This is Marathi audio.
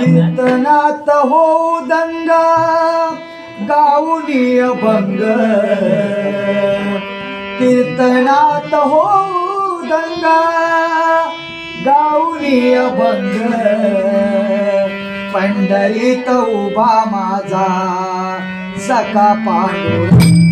कीर्तनात हो दंगा गाऊनी अभंग कीर्तनात हो दंगा गाऊनी अभंग पंढरीत उभा माझा सका पांडुरंग.